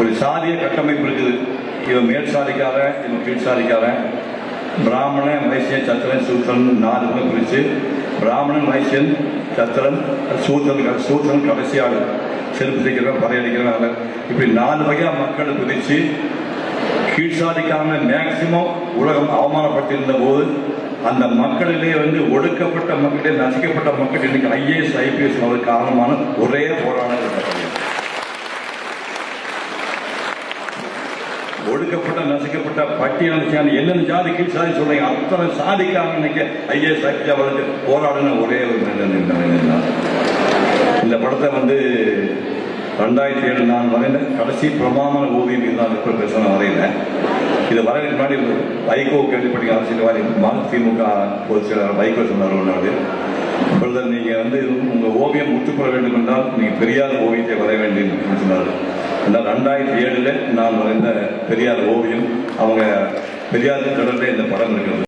ஒரு சாதிய கட்டமைப்பு இருக்குது. இவன் மேல் சாதிக்காரன் இவன் கீழ் சாதிக்காரன் பிராமணன் வைசியன் சத்திரன் சூத்திரன் நாலு பேர் பிரித்து பிராமணன் வைசியன் சத்திரன் சூத்திரன் சூத்திரன் கடைசியாக செருப்பு தைக்கிறவன் பறையடிக்கிறவன் இப்படி நாலு வகையாக மக்களை பிரித்து கீழ் சாதிக்காரனை மேக்சிமம் உலகம் அவமானப்பட்டிருந்த போது அந்த மக்களிலே வந்து ஒடுக்கப்பட்ட மக்களிலே நசிக்கப்பட்ட மக்கள் இன்னைக்கு ஐஏஎஸ் ஐபிஎஸ் காரணமான ஒரே போராட்டம் இந்த பகுதி. ஒடுக்கப்பட்ட நசிக்கப்பட்ட பட்டியல் என்னென்ன ஜாதி கீழ் சாதி சொல்றீங்க அத்தனை சாதிக்காக இன்னைக்கு ஐஏஎஸ் ஐபிஎஸ் அவருக்கு போராடின ஒரே ஒரு மனிதன் இந்த படத்தை வந்து ரெண்டாயிரத்தி ஏழு நான் வரைந்த கடைசி பிரமாண ஓவியம் தான். இப்போ பேசணும் வரையில. இது வரைக்கு முன்னாடி வைகோ கேள்விப்பட்டீங்க அரசியல்வாதி மா- திமுக பொதுச் செயலாளர் வைகோ சொன்னார் ஒரு நாள். பிரதர் நீங்க வந்து உங்க ஓவியம் முற்றுப்பெற வேண்டும் என்றால் நீங்க பெரியார் ஓவியத்தை வரைய வேண்டும் என்று சொன்னார். ரெண்டாயிரத்தி ஏழுல நான் வரைந்த பெரியார் ஓவியம் அவங்க பெரியார் கடல்ல இந்த படம் இருக்கிறது